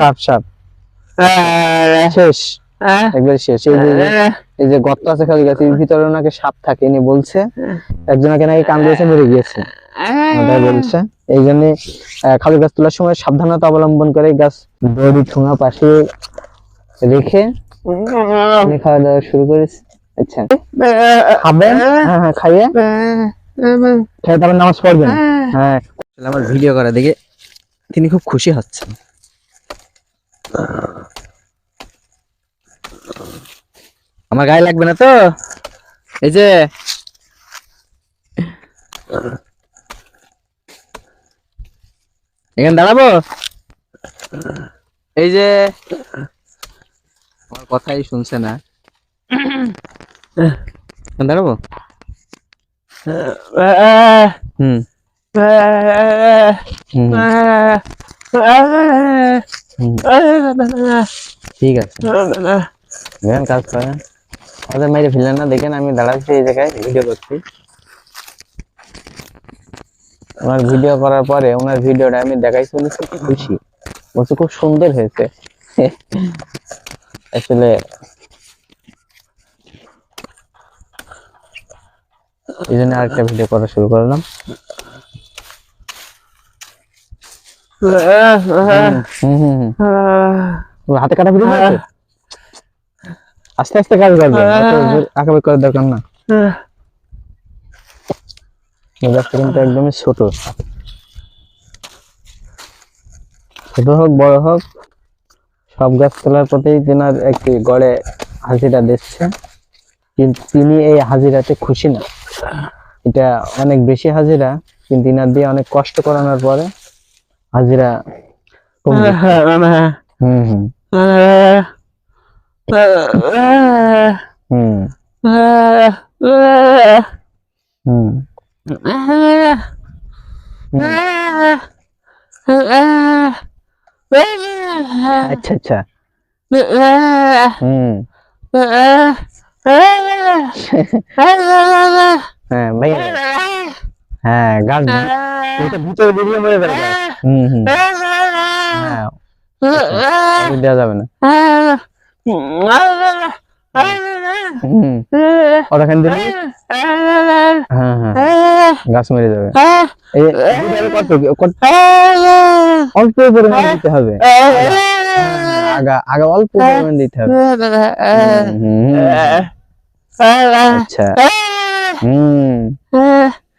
সাপ সাপ। শেষ। একবার শেষ। এই যে এই যে গর্ত আছে খালি গাছের ভিতরে ওনাকে সাপ থাকে ইনি বলছে। একজনকে নাকি কান দিয়েছে মরে গিয়েছে। বলছে। এই জন্য খালি গাছ তোলার সময় সাবধানতা অবলম্বন করে গাছ দড়ি ঠোঙা পাশে রেখে খাওয়া দাওয়া শুরু করেছে। আচ্ছা। খাবেন? হ্যাঁ। হ্যাঁ খাইয়ে? খেয়ে তারপর নামাজ পড়বেন? হ্যাঁ। আমার ভিডিও করা দেখে তিনি খুব খুশি হচ্ছেন। আমার গায়ে লাগবে না তো? এই যে। এখানে দাঁড়াবো? এই যে। আমার কথাই শুনছে না। দাঁড়াবো? হুম। হুম হুম, ঠিক আছে। কাজ করেন। ফেললেন না, দেখেন আমি দাঁড়াচ্ছি এই জায়গায়, ভিডিও করছি। ওনার ভিডিও করার পরে, ওনার ভিডিওটা আমি দেখাইছি, উনি খুব খুশি। বলছে খুব সুন্দর হয়েছে। আসলে এই জন্য আরেকটা ভিডিও করা শুরু করলাম হুম হুম হুম ও হাতে কাটা আছে আস্তে আস্তে কাজ করবে আঁকাবাকি করার দরকার না। গাছটা কিন্তু একদমই ছোট। ছোট হোক বড় হোক সব গাছ তোলার প্রতি তেনার একটি গড়ে হাজিরা দিচ্ছে। কিন্তু তিনি এই হাজিরাতে খুশি না। এটা অনেক বেশি হাজিরা কিন্তু ইনার দিয়ে অনেক কষ্ট করানোর পরে হাজিরা আচ্ছা আচ্ছা। হুম। হ্যাঁ ভাই হ্যাঁ গাছ এটা ভিতরে বেরিয়ে মরে যাবে। হুম হুম। হ্যাঁ। দেওয়া যাবে না। হ্যাঁ হ্যাঁ। গাছ মরে যাবে। কত কত? অল্প পরিমাণ দিতে হবে। আগা আগা অল্প পরিমাণ দিতে হবে। আচ্ছা। হুম।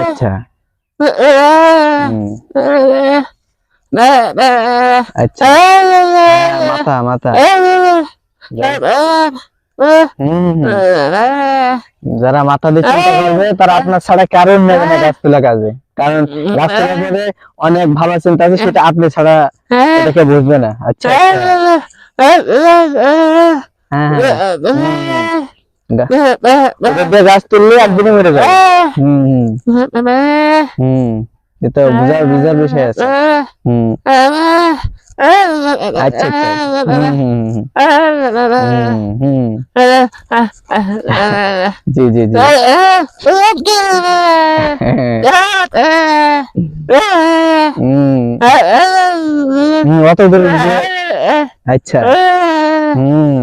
আচ্ছা আচ্ছা। যারা মাথা দিয়ে তারা আপনার ছাড়া কারণ নেবে না গাছ তোলা কাজে কারণ গাছ তোলা অনেক ভালো চিন্তা আছে সেটা আপনি ছাড়া এটাকে বুঝবে না আচ্ছা। আচ্ছা। হ্যাঁ হ্যাঁ গা- ওটা দিয়ে গাছ তুললে একদিনে মরে যাবে হুম হুম হুম এটা বুঝার বুঝার বিষয় আছে হুম আচ্ছা আচ্ছা হুম হুম হুম, হুম হুম জি জি জি হুম হুম, অত দূরে যে- আচ্ছা। হুম।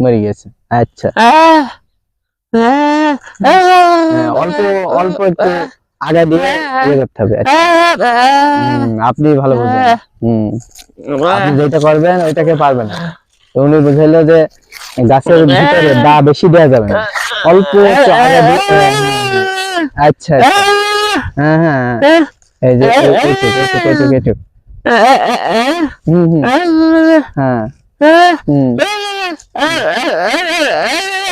মরে গেছে। আচ্ছা। হ্যাঁ, অল্প অল্প একটু আগা দিয়ে ইয়ে করতে হবে। আচ্ছা, আপনি ভালো আপনি যেটা করবেন ওইটাকে পারবেন না। উনি বুঝাইলো যে গাছের ভিতরে দা বেশি দেওয়া যাবে না। অল্প একটু আগা দিয়ে আচ্ছা আচ্ছা। হ্যাঁ হ্যাঁ। হ্যাঁ। এই যে। এই- এইটুক এইটুক এইটুক এইটুক হুম হুম হ্যাঁ হুম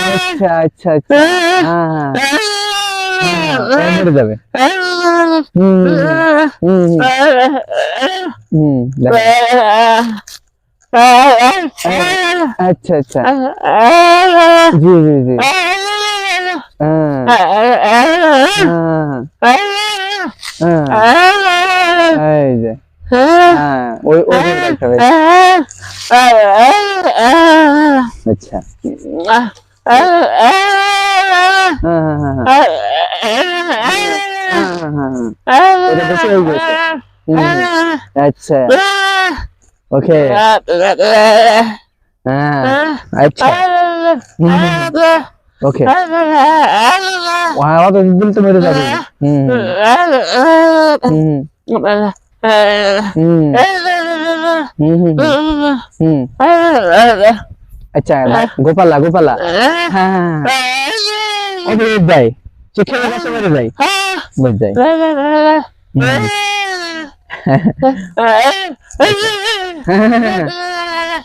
আচ্ছা আচ্ছা আচ্ছা হ্যাঁ হ্যাঁ ও মরে যাবে হুম হুম হুম দেখো। আচ্ছা আচ্ছা জি জি জি হ্যাঁ হ্যাঁ হ্যাঁ এই যে হ্যাঁ ওই ওই দিকে রাখতে হবে। আচ্ছা হ্যাঁ হ্যাঁ হ্যাঁ হ্যাঁ হ্যাঁ, হ্যাঁ, হ্যাঁ। এটা বেশি হয়ে গেছে হুম, আচ্ছা ওকে হ্যাঁ আচ্ছা ওকে অত দিন তো মেরে যাবে হুম হুম হুম হুম হুম হুম আচ্ছা গোপালা গোপালা। হ্যাঁ।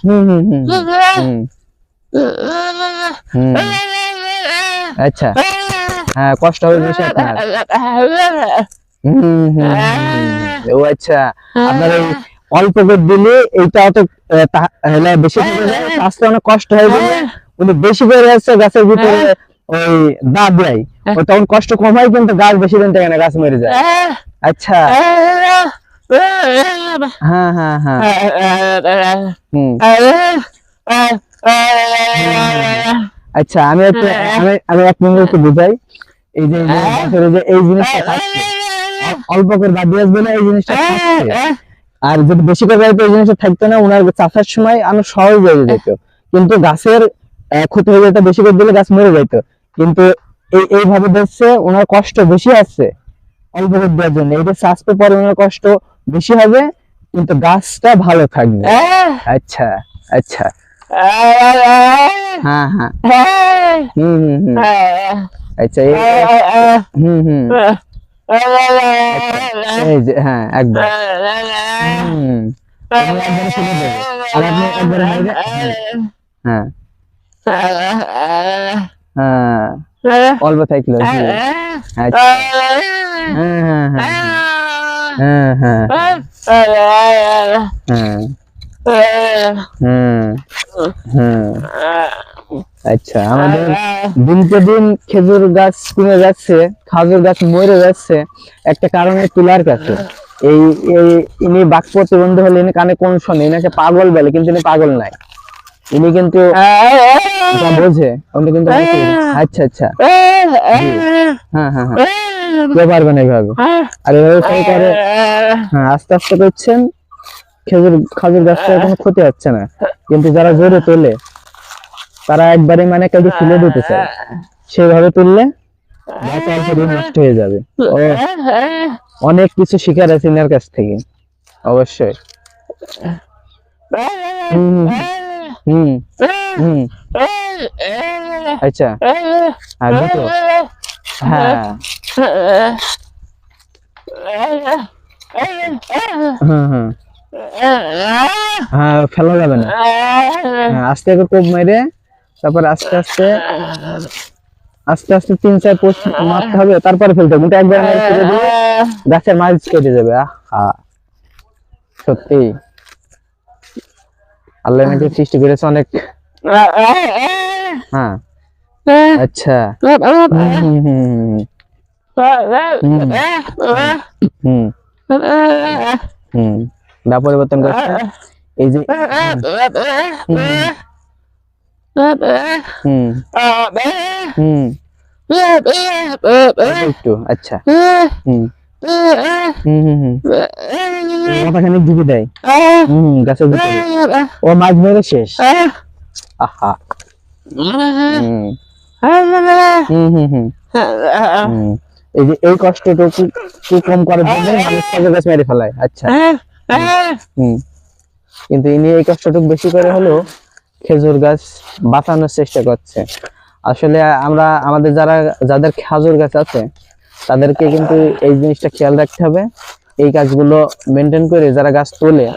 হুম হুম হুম আচ্ছা। হ্যাঁ কষ্ট হবে বেশি আপনার। ও আচ্ছা অল্প করে দিলে এইটা কষ্ট হয়ে উনি বেশি করে গাছের ভিতরে দা দেয় তখন কষ্ট কম হয় কিন্তু গাছ বেশি দিন গাছ মরে যায় আচ্ছা হ্যাঁ হ্যাঁ হ্যাঁ আচ্ছা আমি আমি এক মিনিট বুঝাই এই যে এই জিনিসটা অল্প করে বাদ দিয়ে আসবে না এই জিনিসটা আর যদি বেশি করে এই জিনিসটা থাকতো না ওনার চাষার সময় অনেক সহজ হয়ে যেত। কিন্তু গাছের ক্ষতি হয়ে যেত বেশি করে দিলে গাছ মরে যেত। কিন্তু এই এইভাবে দেখছে ওনার কষ্ট বেশি আসছে অল্প করে দেওয়ার জন্য। এটা চাষতে পরে ওনার কষ্ট বেশি হবে কিন্তু গাছটা ভালো থাকবে। আচ্ছা আচ্ছা। হ্যাঁ হ্যাঁ। হুম হুম আচ্ছা হুম হুম। এই যে হ্যাঁ একদম। আর আপনি একবারে হ্যাঁ। হ্যাঁ। অল্প থাকল আচ্ছা। হ্যাঁ। হ্যাঁ। হ্যাঁ হ্যাঁ। হ্যাঁ। হ্যাঁ। হুম। হুম। আচ্ছা আমাদের দিনকে দিন খেজুর গাছ কমে যাচ্ছে খাজুর গাছ মরে যাচ্ছে। একটা কারণে তুলার কাছে এই এই ইনি বাক প্রতিবন্ধী হলে ইনি কানে কোন শোনে? ইনাকে পাগল বলে কিন্তু ইনি পাগল নাই। ইনি কিন্তু বোঝে। উনি কিন্তু আচ্ছা আচ্ছা। হ্যাঁ হ্যাঁ হ্যাঁ। কেউ পারবে না এইভাবে আর এভাবে করে হ্যাঁ আস্তে আস্তে করছেন। খেজুর খাজুর গাছটা কোনো ক্ষতি হচ্ছে না। কিন্তু যারা জোরে তোলে তারা একবারে মানে কাউকে ফেলে দিতে চায় সেইভাবে তুললে দিন নষ্ট হয়ে যাবে। অনেক কিছু শিখার আছে এনার কাছ থেকে অবশ্যই। হুম হুম হুম। আচ্ছা আর দুটো? হ্যাঁ। হুম। হ্যাঁ ফেলা যাবে না। হ্যাঁ, আস্তে করে কোপ মেরে তারপর আস্তে আস্তে আস্তে আস্তে তিন চার পোস্ট মারতে হবে তারপরে ফেলতে হবে। একবার গাছের মাছ কেটে যাবে। সত্যি। আল্লাহ নাকি সৃষ্টি করেছে অনেক। হ্যাঁ। আচ্ছা। হুম। হুম। দা পরিবর্তন করছে এই যে একটু আচ্ছা মাথাখানি দেয় হুম গাছের ও মাছ মেরে শেষ আহা। এই যে এই কষ্টটুকু কম করার জন্য মানুষ মেরে ফেলায় আচ্ছা কিন্তু ইনি এই কষ্টটুকু বেশি করে হলেও খেজুর গাছ বাঁচানোর চেষ্টা করছে। আসলে আমরা, আমাদের যারা, যাদের খেজুর গাছ আছে, তাদেরকে কিন্তু এই জিনিসটা খেয়াল রাখতে হবে। এই কাজগুলো মেনটেন করে যারা গাছ তোলে,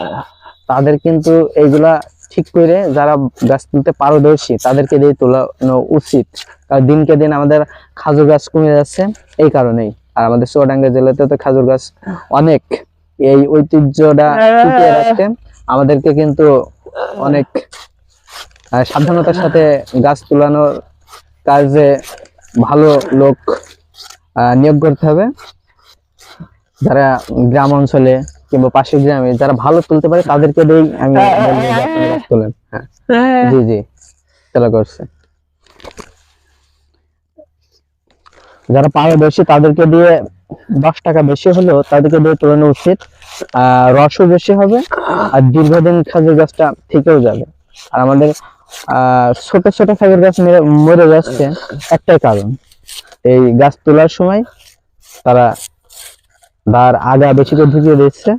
তাদের কিন্তু এইগুলা ঠিক করে যারা গাছ তুলতে পারদর্শী, তাদেরকে দিয়ে তোলানো উচিত। কারণ দিনকে দিন আমাদের খাজুর গাছ কমে যাচ্ছে এই কারণেই। আর আমাদের চুয়াডাঙ্গা জেলাতে তো খাজুর গাছ অনেক। এই ঐতিহ্যটা টিকিয়ে রাখতে। আমাদেরকে কিন্তু অনেক সাবধানতার সাথে গাছ তুলানোর কাজে ভালো লোক নিয়োগ করতে হবে। যারা গ্রাম অঞ্চলে কিংবা পাশের গ্রামে যারা ভালো তুলতে পারে তাদেরকে দিয়েই আমি বলব যে আপনারা গাছ তোলেন। হ্যাঁ। জি জি। চলা করছে। যারা পারদর্শী তাদেরকে দিয়ে দশ টাকা বেশি হলেও তাদেরকে দিয়ে তোলানো উচিত রসও বেশি হবে, আর দীর্ঘদিন খাজুর গাছটা থেকেও যাবে। আর আমাদের, আহ, ছোট ছোট খাজুর গাছ মরে যাচ্ছে একটাই কারণ। এই গাছ তোলার সময় তারা তার আগা বেশি করে ঢুকিয়ে দিচ্ছে,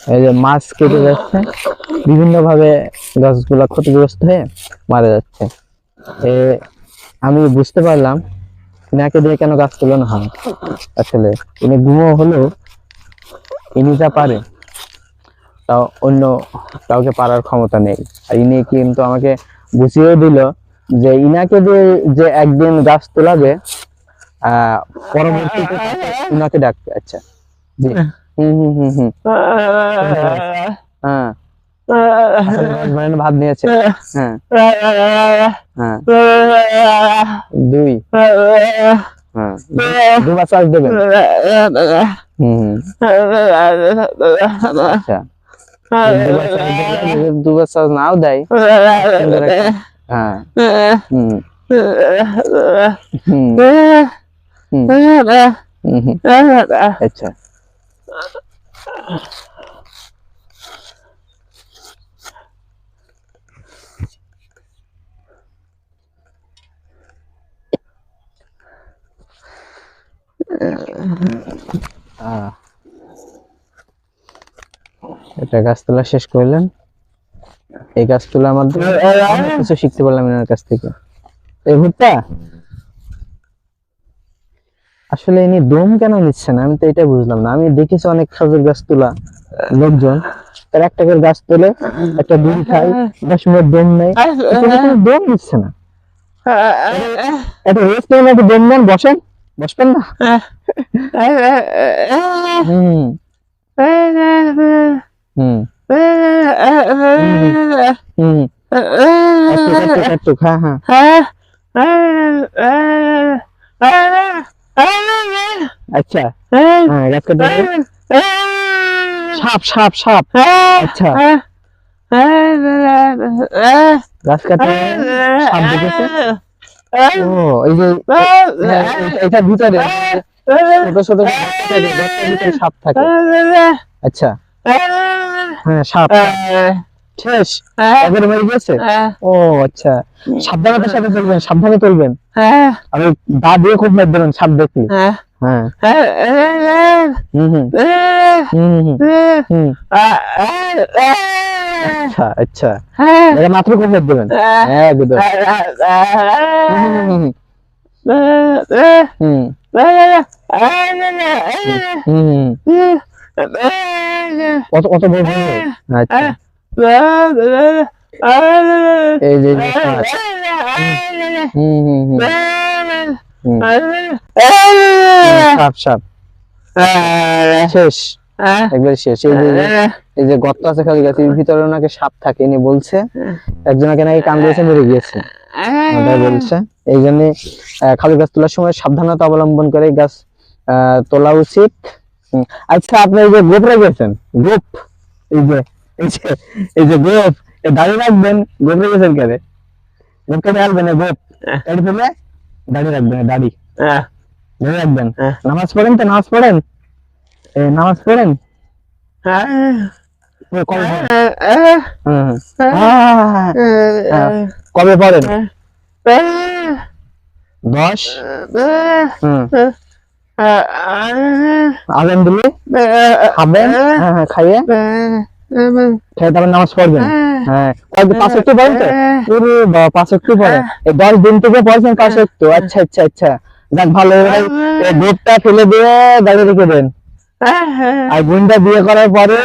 এই যে মাছ কেটে যাচ্ছে বিভিন্ন ভাবে গাছগুলা ক্ষতিগ্রস্ত হয়ে মারা যাচ্ছে। আমি বুঝতে পারলাম ইনাকে দিয়ে কেন গাছ তোলানো হয়? আসলে ইনি গুমো হলেও ইনি যা পারে তাও অন্য কাউকে পারার ক্ষমতা নেই। আর ইনি কিন্তু আমাকে বুঝিয়ে দিল যে ইনাকে দিয়ে যে একদিন গাছ তোলাবে আহ পরবর্তীতে ইনাকে ডাকবে। আচ্ছা জি। হুম হুম হুম হুম। হ্যাঁ। মানে ভাত নিয়েছে। হ্যাঁ। দুই। হ্যাঁ। দুবার দেবেন। আচ্ছা। দুবার নাও দেয়। হ্যাঁ। হুম। হুম, আচ্ছা। এটা গাছ তোলা শেষ করলেন। এই গাছ তোলার মাধ্যমে কিছু শিখতে পারলাম এনার কাছ থেকে। এই ভুট্টা আসলে ইনি দম কেন নিচ্ছে না আমি তো এটা বুঝলাম না। আমি দেখেছি অনেক খেজুর গাছ তোলা লোকজন। তার একটা করে গাছ তোলে একটা ডিম খায় দশ মিনিট দম নেই দম নিচ্ছে না। একটা রেস্ট একটু দম নেন বসেন। বসবেন না? আচ্ছা। সাপ সাপ সাপ। আচ্ছা। গাছ কাটতে সাপ দেখেছে? ও এই যে হ্যাঁ, এটা- এটা ভিতরে ছোট ছোট সাপ থাকে, গাছের ভিতরে সাপ থাকে আচ্ছা হ্যাঁ। সাপ শেষ একবারে মরে গেছে ও আচ্ছা সাবধানতার সাথে চলবেন সাবধানে চলবেন ওই দা দিয়ে খুব মেরে দেবেন সাপ দেখলে হ্যাঁ। হুম হুম। হুম হুম। হুম আচ্ছা আচ্ছা। এটা মাত্র মেরে দেবেন? একদম হুম কত কত বড় বড়? আচ্ছা এই যে সাপ। হুম হুম হুম হুম সাপ সাপ শেষ। একবার শেষ। এই যে এই যে গর্ত আছে খালি গাছের ভিতরে ওনাকে সাপ থাকে ইনি বলছে একজনকে নাকি কান দিয়েছে মরে গিয়েছে। বলছে। এই জন্য খালি গাছ তোলার সময় সাবধানতা অবলম্বন করে গাছ তোলা উচিত। আচ্ছা আপনি এই যে গোপ রেখেছেন গোপ। এই যে এই যে গোপ দাঁড়িয়ে রাখবেন গোপ রেখেছেন কেন? গোপ কেটে রাখবেন না গোপ? কেটে ফেলে দাঁড়িয়ে রাখবেন দাড়ি। ধরে রাখবেন। হ্যাঁ। নামাজ পড়েন তো নামাজ পড়েন? নামাজ পড়েন? কবে। আহ, কবে পড়েন? দশ? আজান দিলে খাবেন? হ্যাঁ হ্যাঁ খাইয়ে। খেয়ে তারপর নামাজ পড়বেন? হ্যাঁ। পাঁচ একটু পড়েন তো? ওরে পাঁচ একটু পড়েন। দশ দিন থেকে পড়ছেন পাঁচ একটু। আচ্ছা আচ্ছা আচ্ছা। যাক ভালো। গোপটা ফেলে দিয়ে দাঁড়িয়ে রেখে দেন। আর বোনটা বিয়ে করার পরে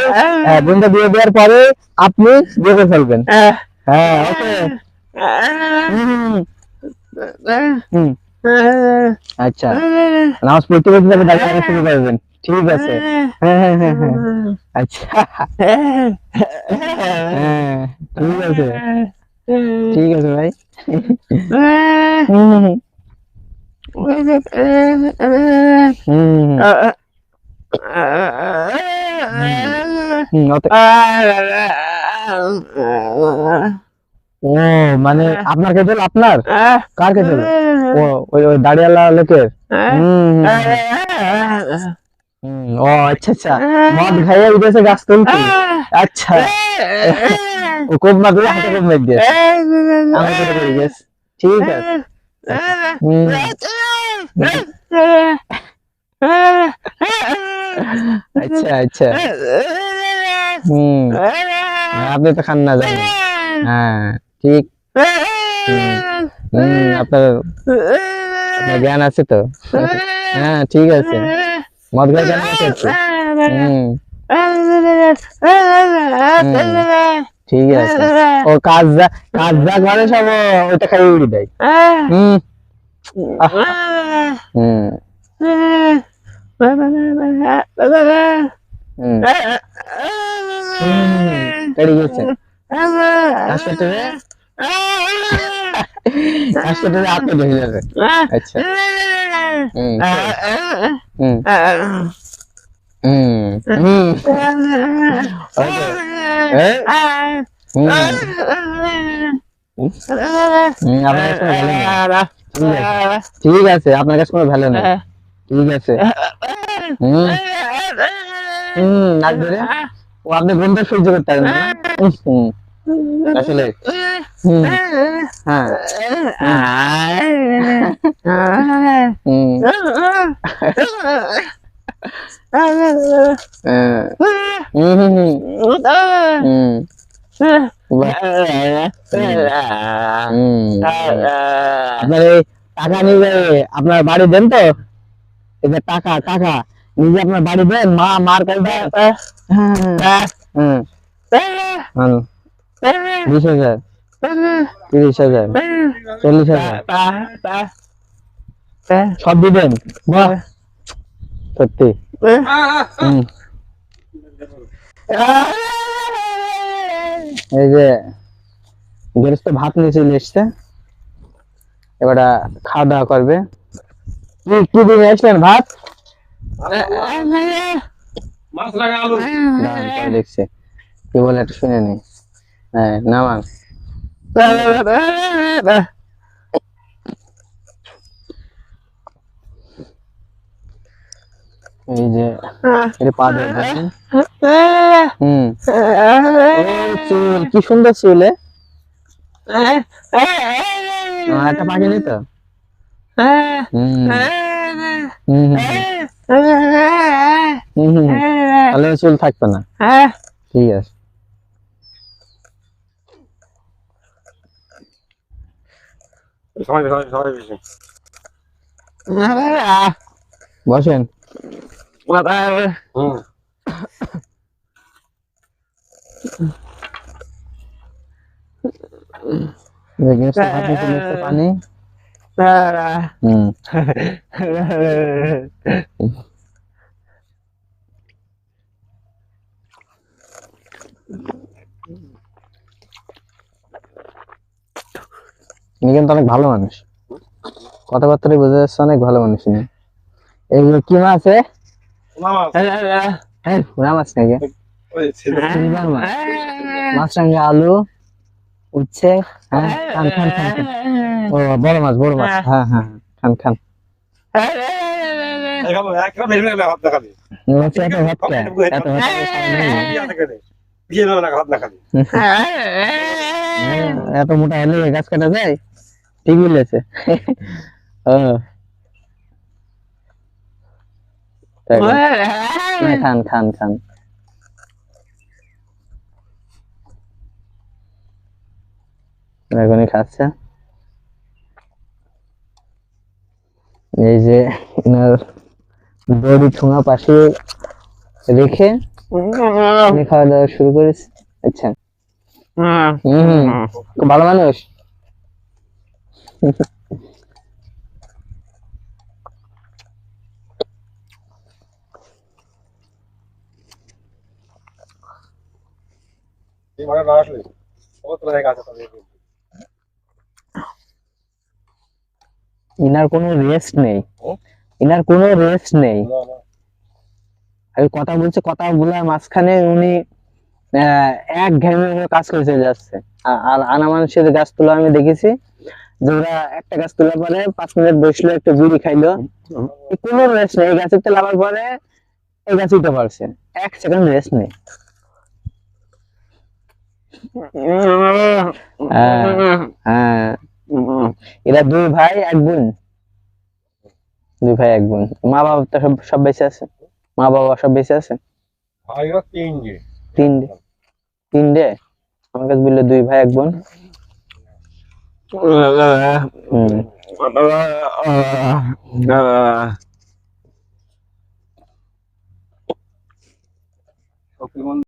হ্যাঁ। বোনটা বিয়ে দেওয়ার পরে আপনি বিয়ে করে ফেলবেন। হ্যাঁ। আচ্ছা। নামাজ পড়তে পড়তে তাহলে দাঁড়িয়ে শুরু করবেন ঠিক আছে। হ্যাঁ হ্যাঁ হ্যাঁ হ্যাঁ। আচ্ছা। হ্যাঁ ঠিক আছে। ঠিক আছে ভাই। হুম। মানে আপনার কে দিল আপনার? কার কে দিল ও, ওই ওই লোকের? ও আচ্ছা আচ্ছা। মদ খাইয়ে উঠেছে গাছ তুলতে। আচ্ছা। ও, কোপ মারলে, হাতে কোপ মেরে গেছে ঠিক আছে। আচ্ছা আচ্ছা। হুম। আপনি তো খান না জানেন। হ্যাঁ ঠিক। হুম আপনার জ্ঞান আছে তো? হ্যাঁ ঠিক আছে। মদ কেন করছে হুম। ঠিক আছে। ও কাজ যা কাজ যা করে সব ও- ওইটা খাই উড়ি দেয়। হুম। হুম। আপনি ঢেকে যাবে আচ্ছা হুম হুম হুম ঠিক আছে আপনার কাছে কোনো ভ্যালু নেই ঠিক আছে। আপনি ঘুমটা সহ্য করতে পারেন না। আসলে। আপনার টাকা নিয়ে আপনার বাড়ি দেন তো। এই যে টাকা টাকা নিজে আপনার বাড়ি দেন মা মার কাছে হ্যাঁ। হুম। হুম বিশ হাজার। তিরিশ হাজার। চল্লিশ হাজার। সব দিবেন? সত্যি। এই যে গেরস্ত ভাত নিয়ে চলে এসছে। এবার খাওয়া দাওয়া করবে। কি কি দিয়ে আসলেন ভাত? মাছ লাগা আলু। দাঁড়ান, কি বলে একটু শুনে নি। হ্যাঁ নামান। এই যে এটা পা হুম। চুল কি সুন্দর চুল এ। একটা পাখি নেই তো হুম হুম হুম, হুম হুম তাহলে চুল থাকবে না ঠিক আছে সবাই সবাই সবাই বেশি বসেন হুম দেখেন হাত দিয়ে চলে এসছে পানি হুম কিন্তু অনেক ভালো মানুষ। কথাবার্তায় বোঝা যাচ্ছে অনেক ভালো মানুষ ইনি এইগুলো কি মাছ হ্যাঁ পুরা মাছ নাকি? ওই ছেলে। সিলভার মাছ মাছ সঙ্গে আলু উচ্ছে হ্যাঁ। ও বড় মাছ বড় মাছ হ্যাঁ হ্যাঁ খান খান এখানে এত হ্যাঁ, মোটা হলে গাছ কাটা যায় ঠিক বলেছে ও খান খান খান এখনই খাচ্ছে এই যে এনার দড়ি ঠোঙা পাশে রেখে খাওয়া দাওয়া শুরু করেছি। আচ্ছা। ভালো মানুষ। মারা না আসলে কত লাগে গাছ ইনার কোনো রেস্ট নেই? ইনার কোনো রেস্ট নেই। আমি কথা বলছে কথা বলার মাঝখানে উনি আহ, এক ঘেমে কাজ করে চলে যাচ্ছে। আর আনা মানুষের গাছ তোলা আমি দেখেছি যে ওরা একটা গাছ তোলার পরে পাঁচ মিনিট বসল একটা বিড়ি খাইলো। কোনো রেস্ট নেই এই গাছের তেল আবার পরে এই গাছ উঠে পারছে এক সেকেন্ড রেস্ট নেই। হ্যাঁ, হ্যাঁ। এরা দুই ভাই এক বোন। দুই ভাই এক বোন। মা বাবা তো সব সব বেঁচে আছে? মা বাবা সব বেঁচে আছে? তিন যে তিনটে। তিনটে? আমার কাছে বলল দুই ভাই এক বোন। হুম।